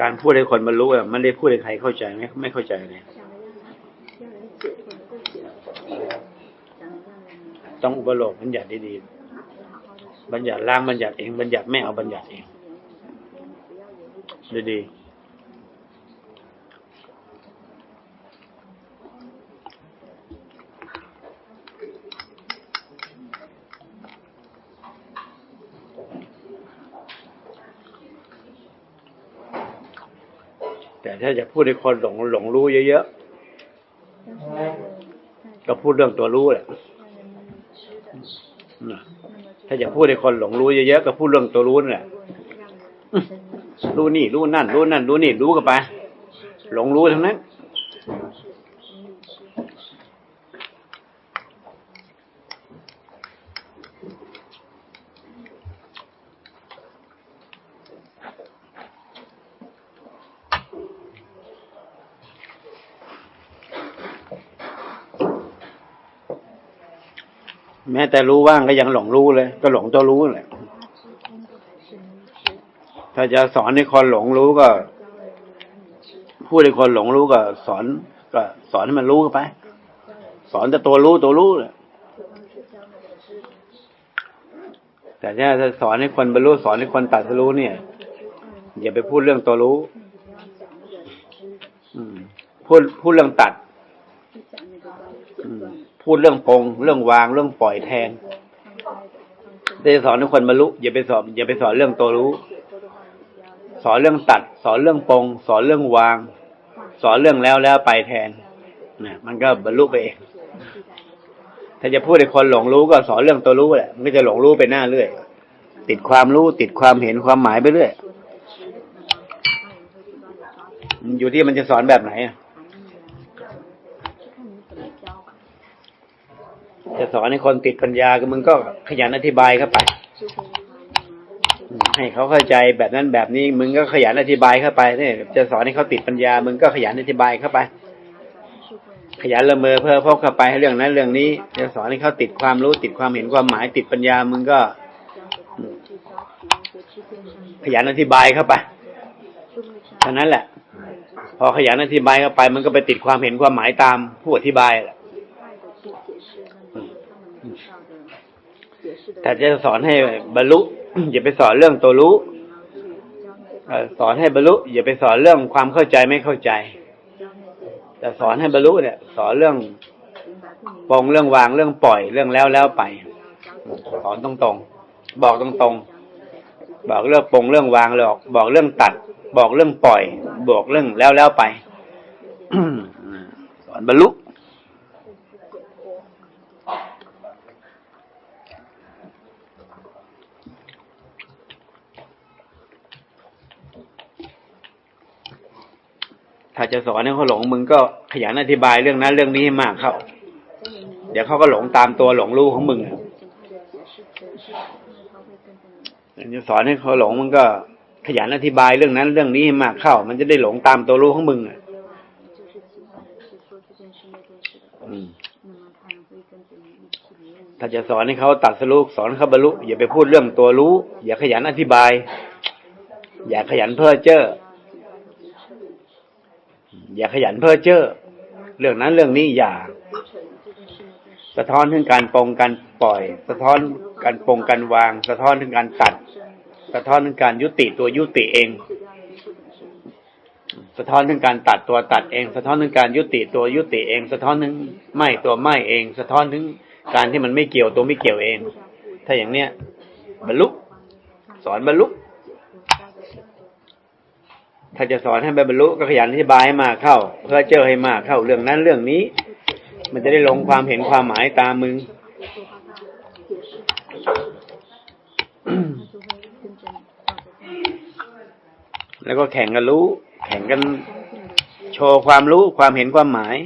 การพูดให้คนบรรลุอะมันได้พูดให้ใครเข้าใจไหมไม่เข้าใจเลยต้องอุปโลกบัญญัติดีๆบัญญัติล่างบัญญัติเอง บัญญัติไม่เอาบัญญัติเอง ดีๆ แต่ถ้าจะพูดในคนหลงหลงรู้เยอะๆ ก็พูดเรื่องตัวรู้แหละถ้าจะพูดในคนหลงรู้เยอะๆ ก็พูดเรื่องตัวรู้นี่แหละรู้นี่รู้นั่น รู้นั่น รู้นี่รู้กันไป หลงรู้ทั้งนั้น แม้แต่รู้ว่างก็ยังหลงรู้เลย ก็หลงตัวรู้แหละถ้าจะสอนให้คนหลงรู้ก็พูดให้คนหลงรู้ก็ สอนก็ สอนให้มันรู้ไป สอนแต่ตัวรู้ตัวรู้แหละแต่ถ้าจะสอนให้คนบรรลุสอนให้คนตัดรู้เนี่ย อย่าไปพูดเรื่องตัวรู้พูดพูดเรื่องตัด อืม พูดเรื่องปงเรื่องวางเรื่องปล่อยแทนได้สอนทุกคนบรรลุอย่าไปสอนอย่าไปสอนเรื่องตัวรู้ สอนเรื่องตัด สอนเรื่องปงสอนเรื่องวาง สอนเรื่องแล้วแล้วไปแทนนะมันก็บรรลุไปเองถ้าจะพูดให้คนหลงรู้ก็สอนเรื่องตัวรู้แหละมันก็จะหลงรู้ไปหน้าเรื่อยติดความรู้ติดความเห็นความหมายไปเรื่อยอยู่ที่มันจะสอนแบบไหนอะ จะสอนให้คนติดปัญญาก็มึงก็ขยันอธิบายเข้าไป ให้เขาเข้าใจแบบนั้นแบบนี้ มึงก็ขยันอธิบายเข้าไปเนี่ยจะสอนให้เขาติดปัญญา มึงก็ขยันอธิบายเข้าไป ขยันละเมอเพื่อพบเข้าไปเรื่องนั้นเรื่องนี้จะสอนให้เขาติดความรู้ติดความเห็นความหมายติดปัญญา มึงก็ ขยันอธิบายเข้าไปเท่านั้นแหละ พอขยันอธิบายเข้าไป มันก็ไปติดความเห็นความหมายตามผู้อธิบายแหละ แต่จะสอนให้บรรลุ อย่าไปสอนเรื่องตัวรู้สอนให้บรรลุ อย่าไปสอนเรื่องความเข้าใจไม่เข้าใจ แต่สอนให้บรรลุเนี่ย สอนเรื่องปรงเรื่องวางเรื่องปล่อยเรื่องแล้วแล้วไป สอนตรงๆบอกตรงๆบอกเรื่องปรงเรื่องวางหรอกบอกเรื่องตัด บอกเรื่องปล่อย บอกเรื่องแล้วแล้วไปสอนบรรลุ ถ้าจะสอนให้เขาหลงมึงก็ขยันอธิบายเรื่องนั้นเรื่องนี้ให้มากเข้า เดี๋ยวเขาก็หลงตามตัวหลงรู้ของมึงอะจะสอนให้เขาหลงมึงก็ขยันอธิบายเรื่องนั้นเรื่องนี้ให้มากเข้า มันจะได้หลงตามตัวรู้ของมึงอะอืมถ้าจะสอนให้เขาตัดสรุปสอนเขาบรรลุอย่าไปพูดเรื่องตัวรู้ อย่าขยันอธิบาย อย่าขยันเพ้อเจ้อ อย่าขยันเพ้อเจ้อเรื่องนั้นเรื่องนี้อย่า สะท้อนถึงการปรงการปล่อย สะท้อนการปรงการวาง สะท้อนถึงการตัด สะท้อนถึงการยุติตัวยุติเอง สะท้อนถึงการตัดตัวตัดเอง สะท้อนถึงการยุติตัวยุติเอง สะท้อนถึงไม่ตัวไม่เอง สะท้อนถึงการที่มันไม่เกี่ยวตัวไม่เกี่ยวเอง ถ้าอย่างเนี้ยบรรลุสอนบรรลุ ถ้าจะสอนให้บรรลุก็ขยันอธิบายให้มากเข้า เพื่อเจอให้มากเข้าเรื่องนั้นเรื่องนี้ มันจะได้ลงความเห็นความหมายตามมึงแล้วก็แข่งกันรู้ แข่งกัน โชว์ความรู้ความเห็นความหมาย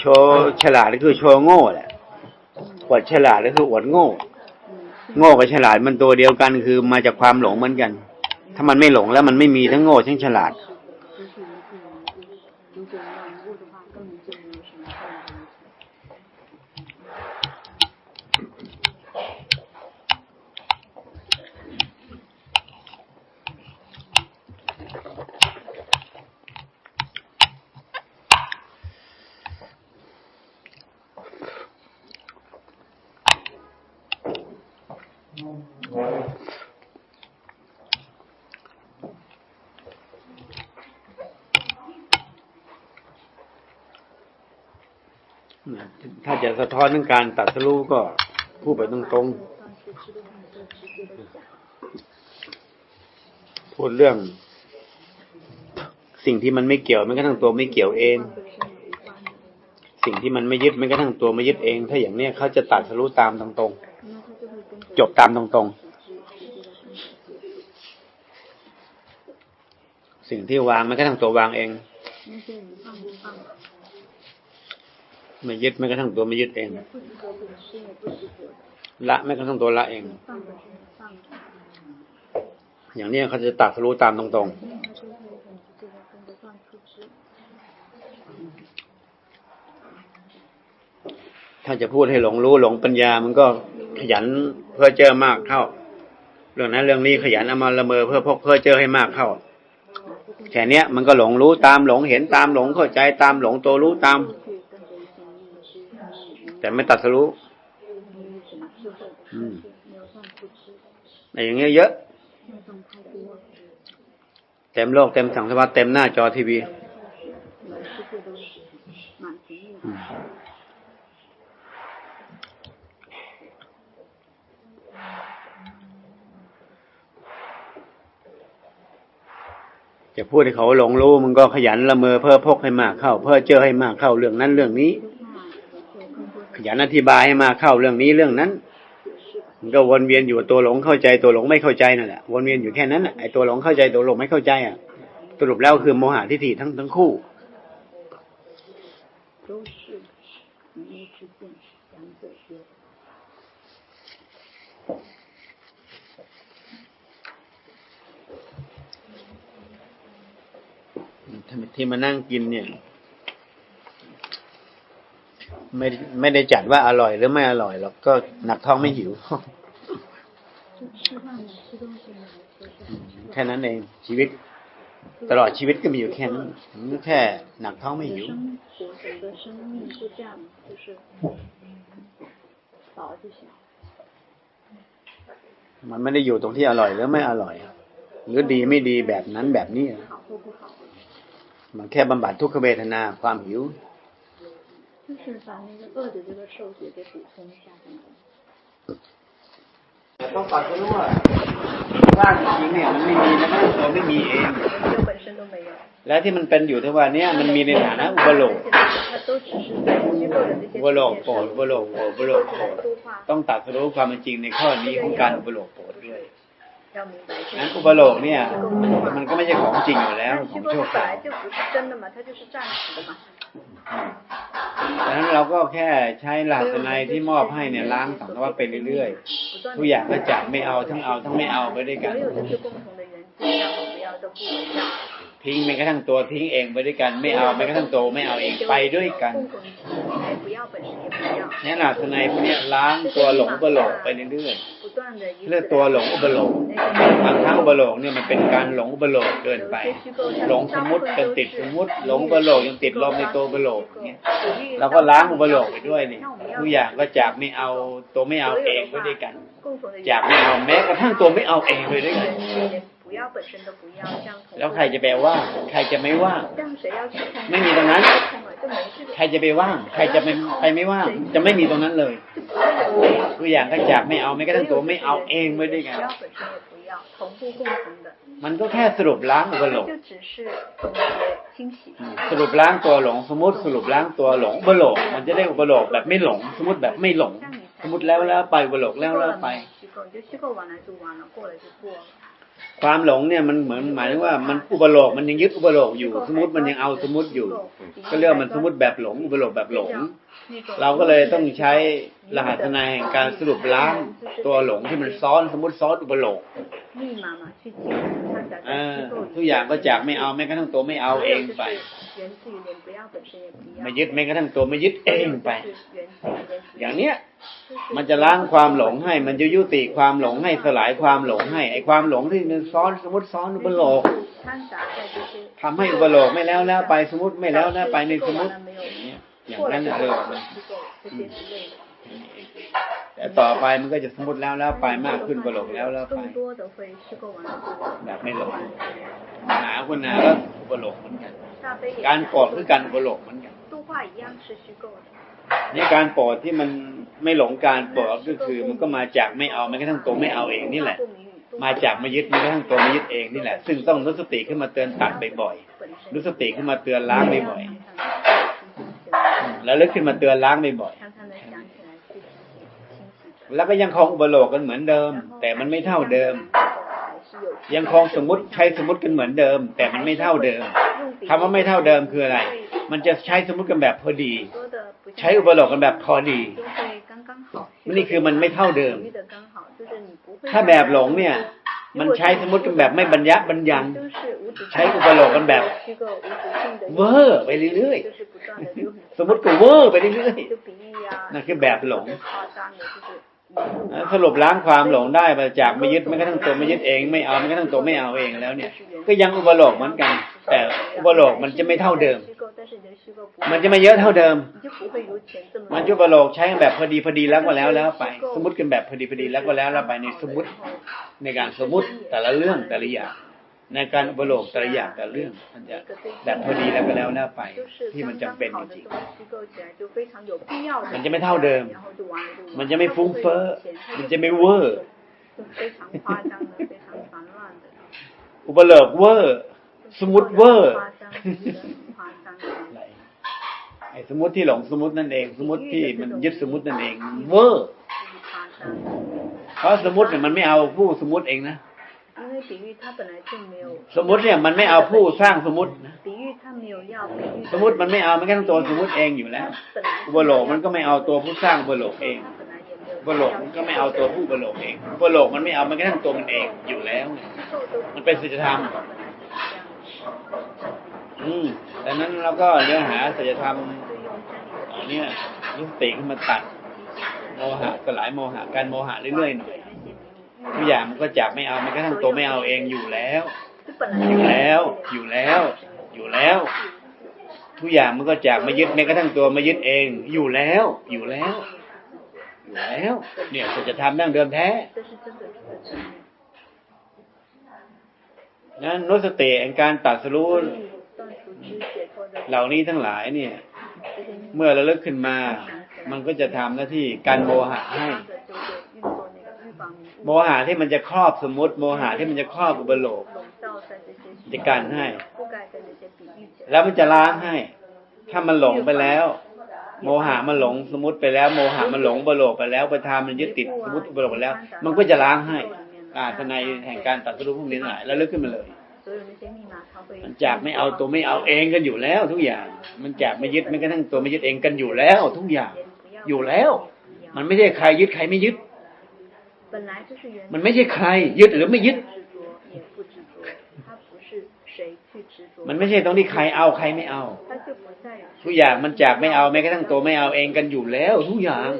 โชว์ฉลาดก็คือโชว์โง่แหละอวดฉลาดก็คืออวดโง่ โง่กับฉลาดมันตัวเดียวกันคือมาจากความหลงเหมือนกัน ถ้ามันไม่หลงแล้วมันไม่มีทั้งโง่ทั้งฉลาด ถ้าจะสะท้อนเรื่องการตัดสู้ก็พูดไปตรงๆพูดเรื่อง สิ่งที่มันไม่เกี่ยวไม่กระทั่งตัวไม่เกี่ยวเอง สิ่งที่มันไม่ยึดไม่กระทั่งตัวไม่ยึดเอง ถ้าอย่างเนี้ยเขาจะตัดสู้ตามตรงๆจบตามตรงๆสิ่งที่วางไม่นก็ทั้งตัววางเอง ไม่ยึดแม้กระทั่งตัวไม่ยึดเอง ละแม้กระทั่งตัวละเอง อย่างนี้เขาจะตักรู้ตามตรงๆ ถ้าจะพูดให้หลงรู้หลงปัญญา มันก็ขยันเพื่อเจอมากเข้า เรื่องนั้นเรื่องนี้ขยันเอามาละเมอเพื่อพกเพื่อเจอให้มากเข้าแค่นี้มันก็หลงรู้ตามหลงเห็นตามหลงเข้าใจตามหลงตัวรู้ตาม แต่ไม่ตัดสรู้อืมไอ้อย่างเงี้ยเยอะ เต็มโลกเต็มสังสารวัฏเต็มหน้าจอทีวีอืมจะพูดให้เขาหลงรู้มันก็ขยันละเมอเพื่อพกให้มากเข้า เพื่อเจอให้มากเข้าเรื่องนั้นเรื่องนี้ อย่าอธิบายให้มาเข้าเรื่องนี้เรื่องนั้น มันก็วนเวียนอยู่ตัวหลงเข้าใจตัวหลงไม่เข้าใจนั่นแหละวนเวียนอยู่แค่นั้นไอ้ตัวหลงเข้าใจตัวหลงไม่เข้าใจอะสรุปแล้วคือโมหะทิฏฐิทั้งทั้งคู่ที่มานั่งกินเนี่ย ไม่ไม่ได้จัดว่าอร่อยหรือไม่อร่อยหรอกก็หนักท้องไม่หิว แค่นั้นเองชีวิต ตลอดชีวิตก็มีอยู่แค่นั้นแค่หนักท้องไม่หิวมันไม่ได้อยู่ตรงที่อร่อยหรือไม่อร่อยหรือดีไม่ดีแบบนั้นแบบนี้มันแค่บำบัดทุกขเวทนาความหิว 就是把那个饿的这个受觉给补充一下就能。 ต้องตัดก็รู้ว่าร่างจริงเนี่ยมันไม่มีนะตัวไม่มีเอง 就本身都没有， และที่มันเป็นอยู่ทุกวันเนี้ยมันมีในฐานะอุปโลก 它都只是在虚构的这些 อุปโลกโกรธอุปโลกโกรธอุปโลกโกรธ 度化， ต้องตัดรู้ความเป็นจริงในข้อนี้ของการอุปโลกโกรธด้วย 要明白这 นั้น 个 อุปโลกเนี่ย มันก็ไม่ใช่ของจริงอยู่แล้ว 但 ขอ 虚 ง 构 ชั่ว 它 ค 本 ราว ดังนั้นเราก็แค่ใช้หลักในที่มอบให้เนี่ยล้างสังวัตไปเรื่อยๆทุกอย่างก็จับไม่เอาทั้งเอาทั้งไม่เอาไปด้วยกัน ทิ้งไม่กระทั่งตัวทิ้งเองไปด้วยกันไม่เอาไม่กระทั่งตัวไม่เอาเองไปด้วยกันนี่แหละทนายพวกนี้ล้างตัวหลงบโลกไปเรื่อยๆเรื่องตัวหลงบโลกบางครั้งบโลกเนี่ยมันเป็นการหลงบโลกเกินไป หลงสมมติจนติดสมมติหลงบโลกยังติดลมในตัวบโลกเนี่ยเราก็ล้างบโลกไปด้วยนี่ทุกอย่างก็จากไม่เอาตัวไม่เอาเองไปด้วยกันจากไม่เอาแม้กระทั่งตัวไม่เอาเองไปด้วยกัน แล้วใครจะแปว่า ใครจะไม่ว่าไม่มีตรงนั้น ใครจะไปว่าง ใครจะไปไปไม่ว่าจะไม่มีตรงนั้นเลยตัวอย่างก็จากไม่เอาไม่ก็ทั้งตัวไม่เอาเองไม่ได้วยกันมันก็แค่สรุปล้างตัวหลง สรุปล้างตัวหลง สมมติสรุปล้างตัวหลงอุปโลกมันจะได้อุปโลกแบบไม่หลง สมมติแบบไม่หลง สมมติแล้วแล้วไปอุปโลกแล้วแล้วไป ความหลงเนี่ยมันเหมือนหมายถึงว่ามันอุปโลกมันยังยึดอุปโลกอยู่ สมมติมันยังเอาสมมติอยู่ ก็เรียกมันสมมติแบบหลง อุปโลกแบบหลง เราก็เลยต้องใช้รหัสนายแห่งการสรุปล้างตัวหลงที่มันซ้อนสมมติซ้อนอุปโลกทุกอย่างก็จากไม่เอาแม้กระทั่งตัวไม่เอาเองไปไม่ยึดแม้กระทั่งตัวไม่ยึดเองไป อย่างเนี้ยมันจะล้างความหลงให้ มันจะยุติความหลงให้สลายความหลงให้ไอความหลงที่มันซ้อนสมมติซ้อนอุปโลกทำให้อุปโลกไม่แล้วแล้วไปสมมติไม่แล้วแล้วไปในสมมติอย่างนั้นเออแต่ต่อไปมันก็จะสมมติแล้วแล้วไปมากขึ้นกว่โหลกแล้วแล้วไปแบบไม่หลงหาคนหนาแล้วอุปโลกเหมือนกัน การโกรคือการอุปโลกเหมือนกันนี่การปอดที่มันไม่หลงการปอดก็คือ มันก็มาจากไม่เอาแม้กระทั่งตัวไม่เอาเองนี่แหละ มาจากมายึดมันก็ทั้งตัวมายึดเองนี่แหละ ซึ่งต้องรู้สติขึ้นมาเตือนตัดบ่อยๆรู้สติขึ้นมาเตือนล้างบ่อยๆแล้วลึกขึ้นมาเตือนล้างบ่อยๆแล้วก็ยังคงอุบโลกกันเหมือนเดิม แต่มันไม่เท่าเดิม ยังคงสมมติใช้สมมติกันเหมือนเดิม แต่มันไม่เท่าเดิมคำว่าไม่เท่าเดิมคืออะไร มันจะใช้สมมติกันแบบพอดี ใช้อุปโลกกันแบบพอดีนี่คือมันไม่เท่าเดิม ถ้าแบบหลงเนี่ย มันใช้สมมติกันแบบไม่บรรยับบรรยัง ใช้อุปโลกกันแบบเวอร์ไปเรื่อยๆ สมมติก็เวอร์ไปเรื่อยๆนั่นคือแบบหลงสรุปล้างความหลงได้มาจากไม่ยึดไม่กระทั่งตัวไม่ยึดเองไม่เอาไม่กระทั่งตัวไม่เอาเองแล้วเนี่ย ก็ยังอุปโลกเหมือนกัน แต่อุปโลกมันจะไม่เท่าเดิม มันจะไม่เยอะเท่าเดิม มันจะอุปโลกใช้แบบพอดีพอดีแล้วก็แล้วแล้วไป สมมติกันแบบพอดีพอดีแล้วก็แล้วแล้วไปในสมมติในการสมมติแต่ละเรื่องแต่ละอย่างในการอุปโลกแต่ละอย่างแต่ละเรื่องมันจะแบบพอดีแล้วก็แล้วแล้วไป ที่มันจำเป็นจริงมันจะไม่เท่าเดิม มันจะไม่ฟุ้งเฟ้อมันจะไม่เวอร์อุปโลกเวอร์สมมติเวอร์ ไอ้สมมติที่หลงสมมตินั่นเอง สมมติที่มันยึดสมมตินั่นเอง เวอร์เพราะสมมติเนี่ยมันไม่เอาผู้สมมติเองนะสมมติเนี่ยมันไม่เอาผู้สร้างสมมตินะสมมติมันไม่เอาไม่แค่ตัวสมมติเองอยู่แล้วบโลกมันก็ไม่เอาตัวผู้สร้างบโลกเองบโลกมันก็ไม่เอาตัวผู้บโลกเองบโลกมันไม่เอาไม่แค่ตัวมันเองอยู่แล้วมันเป็นศีลธรรมอืม ดังนั้นเราก็เนื้อหาสัจธรรมอันนี้ยุติขึ้นมาตัด โมหะสลายโมหะการโมหะเรื่อยๆหน่อยทุกอย่างมันก็จับไม่เอามันก็ทั้งตัวไม่เอาเองอยู่แล้ว อยู่แล้ว อยู่แล้ว อยู่แล้ว ทุกอย่างมันก็จับไม่ยึดแม้กระทั่งตัวไม่ยึดเอง อยู่แล้ว อยู่แล้ว อยู่แล้ว เนี่ยสัจธรรมนั่งเดิมแท้นั้นนุสติแห่งการตัดสู้ เหล่านี้ทั้งหลายเนี่ย เมื่อเราเลิกขึ้นมา มันก็จะทำหน้าที่การโมหะให้ โมหะที่มันจะครอบสมมติโมหะที่มันจะครอบอุบโลกจะการให้ แล้วมันจะล้างให้ ถ้ามันหลงไปแล้ว โมหะมันหลงสมมติไปแล้ว โมหะมันหลงบโลกไปแล้วประธานมันยึดติดสมมติบโลกไปแล้ว มันก็จะล้างให้ อ่าทนายแห่งการตัดสู้พวกนี้หลายแล้วเลิกขึ้นมาเลย มันจากไม่เอาตัวไม่เอาเองกันอยู่แล้วทุกอย่าง มันจากไม่ยึดไม่กระทั่งตัวไม่ยึดเองกันอยู่แล้ว ทุกอย่าง อยู่แล้ว มันไม่ใช่ใครยึดใครไม่ยึด มันไม่ใช่ใคร ยึดหรือไม่ยึด มันไม่ใช่ตรงที่ใครเอาใครไม่เอา ทุกอย่างมันจากไม่เอาแม้กระทั่งตัวไม่เอาเองกันอยู่แล้ว ทุกอย่าง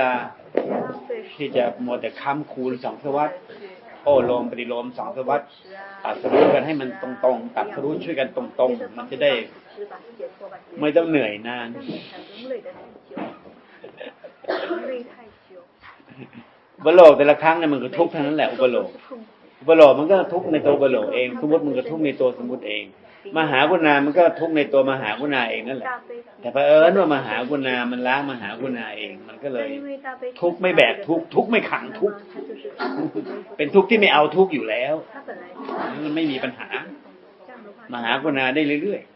ลาที่จะมัวแต่ค้ำคูณสองสวัสดโอ้ลมปฏิโลมสองสวัสดตัดสรู้กันให้มันตรงๆตัดสรู้ช่วยกันตรงๆ มันจะได้ ไม่ต้องเหนื่อยนานอุปโลกแต่ละครั้งเนี่ยมันก็ทุกข์ทั้งนั้นแหละอุปโลกอุปโลกมันก็ทุกข์ในตัวอุปโลกเอง สมมติมันก็ทุกข์ในตัวสมมติเอง มหากุณามันก็ทุกในตัวมหากุณาเองนั่นแหละ แต่พระเอิญว่ามหากุณามันล้างมหากุณาเอง มันก็เลย ทุกไม่แบกทุกทุกไม่ขังทุกเป็นทุกที่ไม่เอาทุกอยู่แล้ว มันไม่มีปัญหา มหากุณาได้เรื่อยๆ